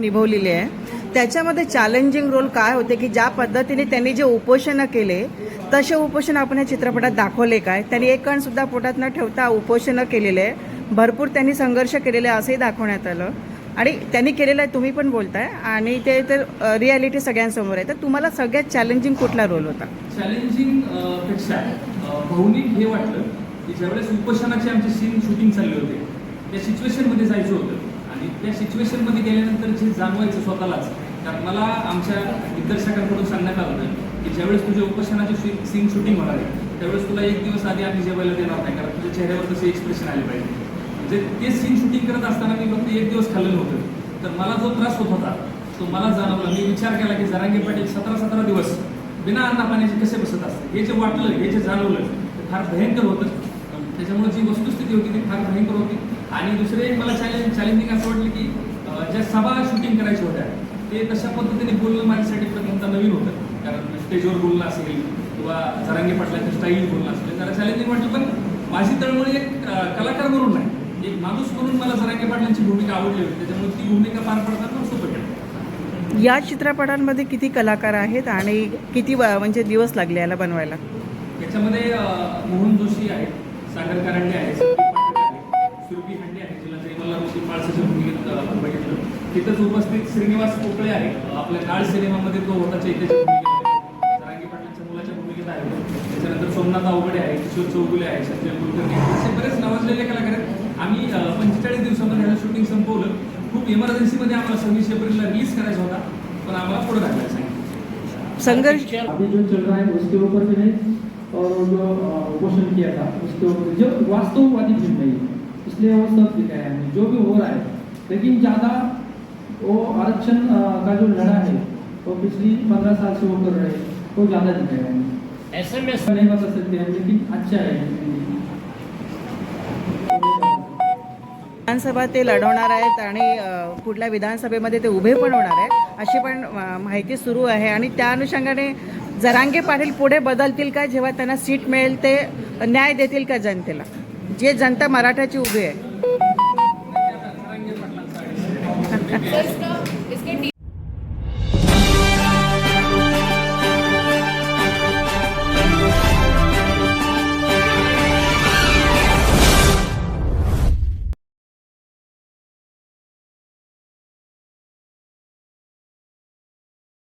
निभवलेली आहे. त्याच्यामध्ये challenging role काय होते की ज्या पद्धतीने त्यांनी जे उपोषणं केले तसे उपोषण आपण या चित्रपटात दाखवले काय? त्यांनी एक कण सुद्धा पोटात न ठेवता उपोषणं केलेले आहे. भरपूर त्यांनी संघर्ष केलेले आहे असंही दाखवण्यात आलं. आणि त्यांनी केलेलं आहे तुम्ही पण बोलताय. आणि ते तर रियालिटी सगळ्यांसमोर आहे. तर तुम्हाला सगळ्यात चॅलेंजिंग कुठला रोल होता? चॅलेंजिंगपेक्षा भावनिक हे वाटलं की ज्यावेळेस उपोषणाचे आमचे सीन शूटिंग चालले होते त्या सिच्युएशनमध्ये जायचं होतं. आणि त्या सिच्युएशनमध्ये गेल्यानंतर जे जाणवायचं स्वतःलाच त्यात मला आमच्या दिग्दर्शकांकडून सांगण्यात आलं होतं की ज्यावेळेस तुझ्या उपोषणाचे सीन शूटिंग होणार आहे त्यावेळेस तुला एक दिवस आधी आम्ही जेवायला देणार नाही कारण तुझ्या चेहऱ्यावर तसे एक्सप्रेशन आले पाहिजे. म्हणजे ते सीन शूटिंग करत असताना मी फक्त एक दिवस खाल्लं नव्हतं तर मला जो त्रास होत होता तो मला जाणवला. मी विचार केला की जरांगे पाटील सतरा सतरा दिवस बिना अन्नापाण्याचे कसे बसत असते हे जे वाटलं हे जे जाणवलं ते फार भयंकर होतं. त्याच्यामुळे जी वस्तुस्थिती होती ती फार भयंकर होती. आणि दुसरे एक मला चॅलेंज चॅलेंजिंग असं वाटलं की ज्या सभा शूटिंग करायच्या होत्या ते तशा पद्धतीने बोलणं माझ्यासाठी प्रथमतः नवीन होतं. कारण स्टेजवर बोलणं असेल किंवा जरांगे पाटलाचं स्टाईल बोलणं असेल जरा चॅलेंजिंग वाटलं. पण माझी तळमळी एक कलाकार म्हणून नाही एक माणूस म्हणून मला जरांगे पाटलांची भूमिका आवडली होती. त्याच्यामुळे ती भूमिका पार पडताना सोपं या चित्रपटांमध्ये किती कलाकार आहेत आणि किती म्हणजे दिवस लागले याला बनवायला? याच्यामध्ये मोहन जोशी आहेत सागर कारंडे आहेत, तिथंच उपस्थित श्रीनिवास पोकळे आहे. आपल्या काळ सिनेमामध्ये तो होता चैत्याच्या जरांगी पाटलांच्या मुलाच्या भूमिकेत आहे त्याच्यानंतर सोमनाथ अवघडे आहे किशोर चौगुले आहे संजय कुलकर्णी असे बरेच नावाजलेले कलाकार आहेत. आम्ही पंचेचाळीस दिवसामध्ये ह्याचं शूटिंग संपवलं. खूप इमर्जन्सीमध्ये आम्हाला सव्वीस एप्रिलला रिलीज करायचा होता. पण आम्हाला पुढे राखायला सांगितलं. संघर्ष अभी जो चल रहा है उसके ऊपर नहीं और जो उपोषण किया था उसके ऊपर जो वास्तववादी फिल्म नहीं है इसलिए वो सब दिखाया है जो भी हो रहा है लेकिन ज़्यादा वो आरक्षण का जो लड़ा है वो पिछली पंद्रह साल से वो कर रहे हैं वो ज़्यादा दिखाया है ऐसे में ऐसा नहीं बता सकते हैं लेकिन अच्छा है विधानसभा ते लढवणार आहेत आणि पुढल्या विधानसभेमध्ये ते उभे पण होणार आहेत अशी पण माहिती सुरू आहे. आणि त्या अनुषंगाने जरांगे पाटील पुढे बदलतील का जेव्हा त्यांना सीट मिळेल ते न्याय देतील का जनतेला? जे जनता मराठाची उभी आहे. Let's go.